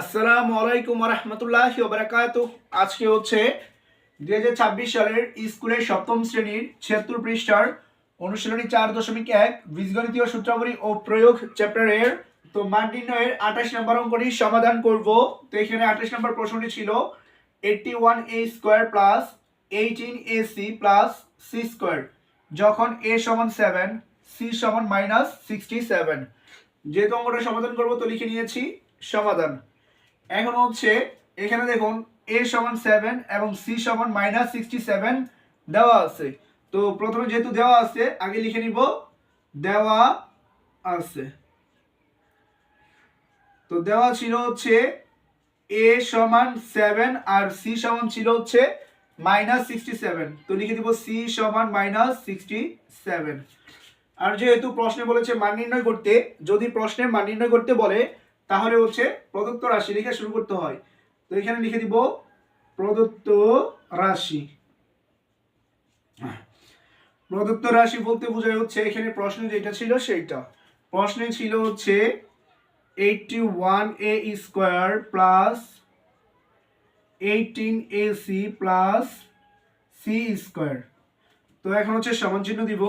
আসসালামু আলাইকুম রহমতুল্লাহ বারাকাত আজকে হচ্ছে দুই হাজার ছাব্বিশ সালের স্কুলের সপ্তম শ্রেণির ছিয়াত্তর পৃষ্ঠার অনুশীলনী চার দশমিক এক, বীজগণিতীয় সূত্রাবলী ও প্রয়োগ চ্যাপ্টারের তো মান নির্ণয়ের আঠাশ নম্বর অঙ্কটি সমাধান করব। তো এখানে আঠাশ নম্বর প্রশ্নটি ছিল eighty one A square plus eighteen A C plus C square যখন এ সমান সেভেন সি সমান মাইনাস সিক্সটি সেভেন যেহেতু অঙ্কটা সমাধান করব, তো লিখে নিয়েছি, সমাধান। এখন হচ্ছে, এখানে দেখুন এ সমান সেভেন এবং সি সমান মাইনাস সিক্সটি সেভেন দেওয়া আছে। তো প্রথমে যেহেতু দেওয়া আছে, আগে লিখে নিব, দেওয়া আছে। তো দেওয়া ছিল হচ্ছে এ সমান সেভেন আর সি সমান ছিল হচ্ছে মাইনাস সিক্সটি সেভেন তো লিখে দিব সি সমান মাইনাস সিক্সটি সেভেন আর যেহেতু প্রশ্নে বলেছে মান নির্ণয় করতে, যদি প্রশ্নে মান নির্ণয় করতে বলে তাহলে হচ্ছে প্রদত্ত রাশি লিখে শুরু করতে হয়। তো এখানে লিখে দিব প্রদত্ত রাশি। প্রদত্ত রাশি বলতে বোঝায় হচ্ছে এখানে প্রশ্ন যেটা ছিল সেইটা। প্রশ্নে ছিল হচ্ছে eighty one A square plus eighteen A C plus C square তো এখন হচ্ছে সমান চিহ্ন দিব।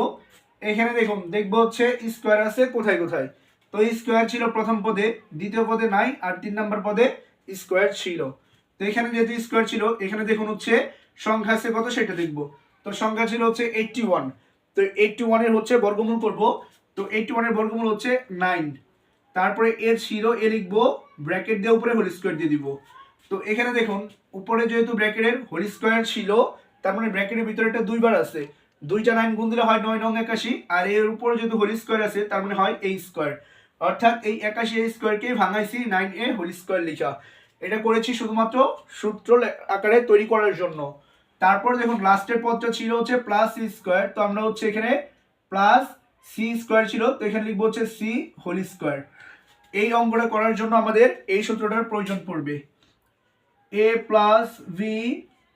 এখানে দেখুন, দেখব হচ্ছে স্কোয়ার আছে কোথায় কোথায়। তো এই স্কোয়ার ছিল প্রথম পদে, দ্বিতীয় পদে নাই আর তিন নম্বর পদে স্কোয়ার ছিল। তো এখানে যেহেতু স্কোয়ার ছিল, এখানে দেখুন হচ্ছে সংখ্যা আছে কত সেটা দেখব। তো সংখ্যা ছিল হচ্ছে এইটটি ওয়ান তো এইটটি ওয়ানের হচ্ছে বর্গমূল করব। তো এইটটি ওয়ানের বর্গমূল হচ্ছে নাইন তারপরে এ ছিল, এ লিখব ব্র্যাকেট দিয়ে উপরে হোল স্কোয়ার দিয়ে দিব। তো এখানে দেখুন, উপরে যেহেতু ব্র্যাকেটের হোল স্কোয়ার ছিল, তার মানে ব্র্যাকেটের ভিতরে একটা দুইবার আছে। দুইটা নাইন গুণ দিলে হয় নয় নং একাশি, আর এর উপরে যেহেতু হোল স্কোয়ার আছে, তার মানে হয় এই স্কোয়ার অর্থাৎ এই একাশি এ স্কোয়ারকে ভাঙাইছি নাইন এ হোল স্কোয়ার লিখা। এটা করেছি শুধুমাত্র সূত্র আকারে তৈরি করার জন্য। তারপর দেখুন লাস্টের পদটা ছিল হচ্ছে প্লাস সি স্কোয়ার তো আমরা হচ্ছে এখানে প্লাস সি স্কোয়ার ছিল, তো এখানে লিখব হচ্ছে সি হোল স্কোয়ার এই অঙ্কটা করার জন্য আমাদের এই সূত্রটার প্রয়োজন পড়বে। A plus B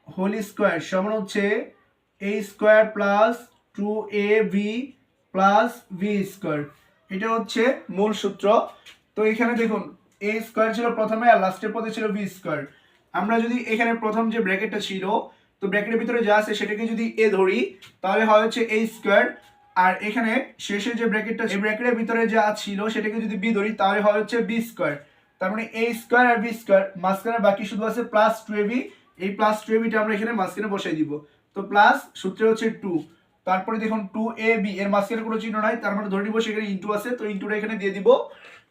whole square সমান হচ্ছে A square plus two A B plus B square এটা হচ্ছে মূল সূত্র। তো এখানে দেখুন এ স্কোয়ার ছিল প্রথমে আর লাস্টের পদে ছিল বি স্কোয়ার আমরা যদি এখানে প্রথম যে ব্র্যাকেটটা ছিল, তো ব্র্যাকেটের ভিতরে যা আছে সেটাকে যদি এ ধরি, তাহলে হয় হচ্ছে এ স্কোয়ার আর এখানে শেষে যে ব্র্যাকেটটা এই ব্র্যাকেটের ভিতরে যা ছিল সেটাকে যদি বি ধরি, তাহলে হয় হচ্ছে বি স্কোয়ার তার মানে এ স্কোয়ার আর বি স্কোয়ার মাঝখানে বাকি শুধু আছে প্লাস টু এই প্লাস টু আমরা এখানে মাঝখানে বসাই দিব। তো প্লাস সূত্রে হচ্ছে টু তারপরে দেখুন টু এ বি এর মাঝখানে কোনো চিহ্ন নাই, তার মানে ধরে নিব সেখানে ইন্টু আছে, তো ইন্টুটা এখানে দিয়ে দিব।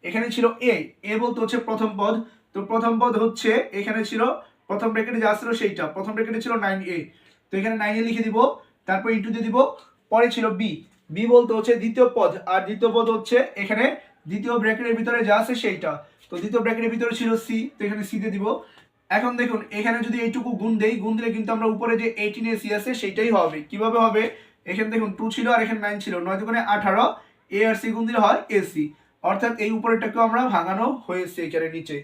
এখানে ছিল এ এ বলতে হচ্ছে প্রথম পদ, তো প্রথম পদ হচ্ছে, এখানে ছিল প্রথম ব্র্যাকেটে যা ছিল সেইটা, প্রথম ব্র্যাকেটে ছিল নাইন এ তো এখানে নাইন এ লিখে দিব, তারপর ইন্টু দিয়ে দিব, পরে ছিল বি বি বলতে হচ্ছে দ্বিতীয় পদ, আর দ্বিতীয় পদ হচ্ছে এখানে দ্বিতীয় ব্র্যাকেটের ভিতরে যা আছে সেইটা, তো দ্বিতীয় ব্র্যাকেটের ভিতরে ছিল সি তো এখানে সি দিয়ে দিব। এখন দেখুন, এখানে যদি এইটুকু গুণ দেই, গুণ দিলে কিন্তু আমরা উপরে যে এইটিন এসি আছে, সেইটাই হবে। কীভাবে হবে? এখানে দেখুন টু ছিল আর এখানে নাইন ছিল। নয় দোকানে আঠারো এ আর সি গুণ দিলে হয় এসি অর্থাৎ এই উপরেরটাকেও আমরা ভাঙানো হয়েছে এখানে নিচে।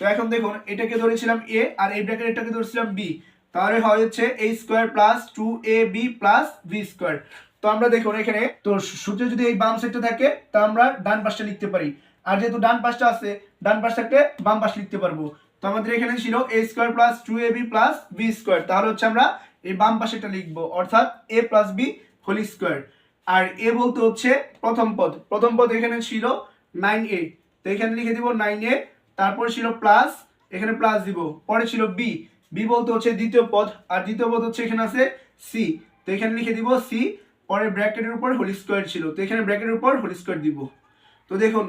তো এখন দেখুন, এটাকে ধরেছিলাম এ আর এই ব্র্যাকেট এটাকে ধরেছিলাম বি তাহলে হয় হচ্ছে A square plus two A B plus B square তো আমরা দেখুন এখানে, তো সূত্রে যদি এই বাম সাইডটা থাকে, তা আমরা ডান পাশটা লিখতে পারি। আর যেহেতু ডান পাশটা আছে, ডান পাশ থাকলে বাম পাশ লিখতে পারব। তো আমাদের এখানে ছিল A square plus two A B plus B square তাহলে হচ্ছে আমরা এই বাম পাশেটা লিখব, অর্থাৎ A plus B whole square R A বলতে হচ্ছে প্রথম পদ। প্রথম পদ এখানে ছিল নাইন এ তো এখানে লিখে দিব নাইন এ তারপর ছিল প্লাস এখানে প্লাস দিব। পরে ছিল বি বি বলতে হচ্ছে দ্বিতীয় পদ, আর দ্বিতীয় পদ হচ্ছে এখানে আছে সি তো এখানে লিখে দিব সি পরে ব্র্যাকেটের উপর হোল স্কোয়ার ছিল। তো এখানে ব্র্যাকেটের উপর হোল স্কোয়ার দিব। তো দেখুন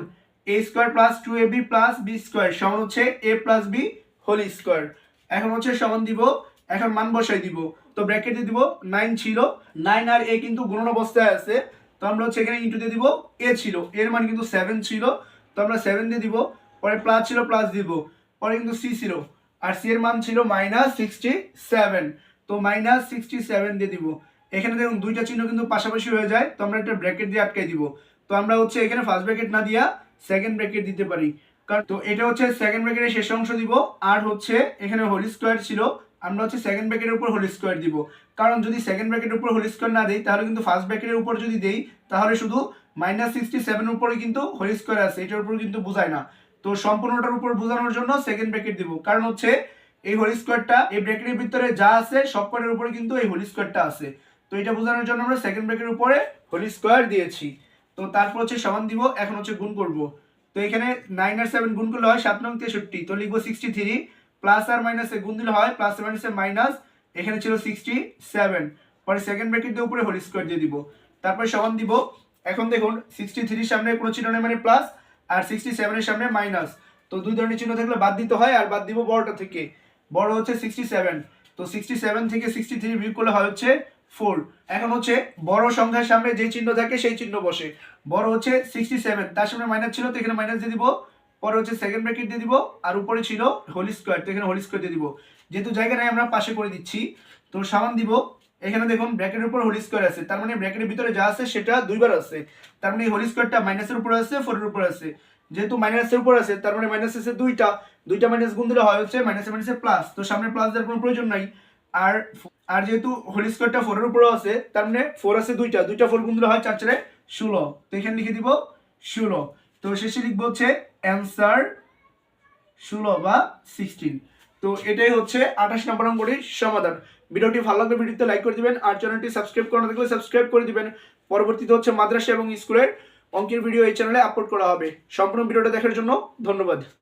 A square plus two A B plus B square সমান হচ্ছে A plus B whole square এখন হচ্ছে সমান দিব এখন মান বসাই দিব। তো ব্র্যাকেটে দিব নাইন ছিল। নাইন আর এ কিন্তু গুণন অবস্থায় আছে। তো আমরা হচ্ছে এখানে ইন্টু দিয়ে দিব এ ছিল। এর মান কিন্তু সেভেন ছিল। তো আমরা সেভেন দিয়ে দিব। পরে প্লাস ছিল প্লাস দিব। পরে কিন্তু সি ছিল। আর সি এর মান ছিল মাইনাস সিক্সটি সেভেন তো মাইনাস সিক্সটি সেভেন দিয়ে দিব। এখানে দেখুন দুইটা চিহ্ন কিন্তু পাশাপাশি হয়ে যায়। তো আমরা একটা ব্র্যাকেট দিয়ে আটকাই দিব। তো আমরা হচ্ছে এখানে ফার্স্ট ব্র্যাকেট না দিয়া সেকেন্ড ব্র্যাকেট দিতে পারি। কারণ তো এটা হচ্ছে সেকেন্ড ব্র্যাকেটের শেষ অংশ দিব। আর হচ্ছে এখানে হোল স্কোয়ার ছিল। আমরা হচ্ছে সেকেন্ড ব্র্যাকেটের উপর হোল স্কোয়ার দিব। কারণ যদি সেকেন্ড ব্র্যাকেটের উপর হোল স্কোয়ার না দেই, তাহলে কিন্তু ফার্স্ট ব্র্যাকেটের উপর যদি দেই, তাহলে শুধু মাইনাস সিক্সটি সেভেন উপরে কিন্তু হোল স্কোয়ার আছে। এটার উপর কিন্তু বোঝায় না। তো সম্পূর্ণটার উপর বোঝানোর জন্য সেকেন্ড ব্র্যাকেট দিব। কারণ হচ্ছে এই হোল স্কোয়ারটা এই ব্র্যাকেটের ভিতরে যা আছে, সব কটার উপরে কিন্তু এই হোল স্কোয়ারটা আছে। তো এটা বোঝানোর জন্য আমরা সেকেন্ড ব্র্যাকেটের উপরে হোল স্কোয়ার দিয়েছি। তো তারপর হচ্ছে সমান দিব, এখন হচ্ছে গুণ করব। তো এখানে নাইন আর সেভেন গুণ করলে হয় সাত নং তেষট্টি। তো লিখব সিক্সটি থ্রি প্লাস আর মাইনাসে গুণ দিলে হয় প্লাস আর মাইনাসে মাইনাস এখানে ছিল সিক্সটি সেভেন পরে সেকেন্ড ব্র্যাকেট দিয়ে উপরে হোল স্কোয়ার দিয়ে দিব। তারপরে সমান দিব, এখন দেখুন সিক্সটি থ্রির সামনে কোনো চিহ্ন নেই মানে প্লাস আর সিক্সটি সেভেনের সামনে মাইনাস তো দুই ধরনের চিহ্ন থাকলে বাদ দিতে হয়, আর বাদ দিব বড়টা থেকে। বড় হচ্ছে সিক্সটি সেভেন তো সিক্সটি সেভেন থেকে সিক্সটি থ্রি বিয়োগ করলে হয় হচ্ছে ফোর এখন হচ্ছে বড় সংখ্যার সামনে যে চিহ্ন থাকে সেই চিহ্ন বসে। বড় হচ্ছে সিক্সটি সেভেন তার সামনে মাইনাস ছিল, তো এখানে মাইনাস দিয়ে দিব পরে হচ্ছে সেকেন্ড ব্র্যাকেট দিয়ে দিব, আর উপরে ছিল হোল স্কোয়ার তো এখানে হোল স্কোয়ার দিয়ে দিব। যেহেতু জায়গা আমরা পাশে করে দিচ্ছি, তো সামান দিব। এখানে দেখুন ব্র্যাকেটের উপর হোল স্কোয়ার আছে, তার মানে ব্র্যাকেটের ভিতরে যা আছে সেটা দুইবার আছে। তার মানে হোল স্কোয়ারটা মাইনাসের উপর আছে ফোরের উপর আছে। যেহেতু মাইনাসের উপর আছে, তার মানে মাইনাস আছে দুইটা। দুইটা মাইনাস গুণ দিলে হয় হচ্ছে মাইনাসে মাইনাসে প্লাস তো সামনে প্লাস দেওয়ার কোনো প্রয়োজন নাই। আর আর যেহেতু হোল স্কোয়ারটা ফোরের উপরে আছে, তার মানে ফোর আছে দুইটা। দুইটা ফোর গুণ দিলে হয় চার চারে ষোলো। তো এখানে লিখে দিব ষোলো। তো শেষে লিখব হচ্ছে অ্যান্সার ষোলো বা সিক্সটিন তো এটাই হচ্ছে আঠাশ নম্বর অঙ্গটির সমাধান। ভিডিওটি ভালো লাগলে ভিডিওতে লাইক করে দিবেন আর চ্যানেলটি সাবস্ক্রাইব করা থাকলে সাবস্ক্রাইব করে দিবেন। পরবর্তীতে হচ্ছে মাদ্রাসা এবং স্কুলের অঙ্কের ভিডিও এই চ্যানেলে আপলোড করা হবে। সম্পূর্ণ ভিডিওটা দেখার জন্য ধন্যবাদ।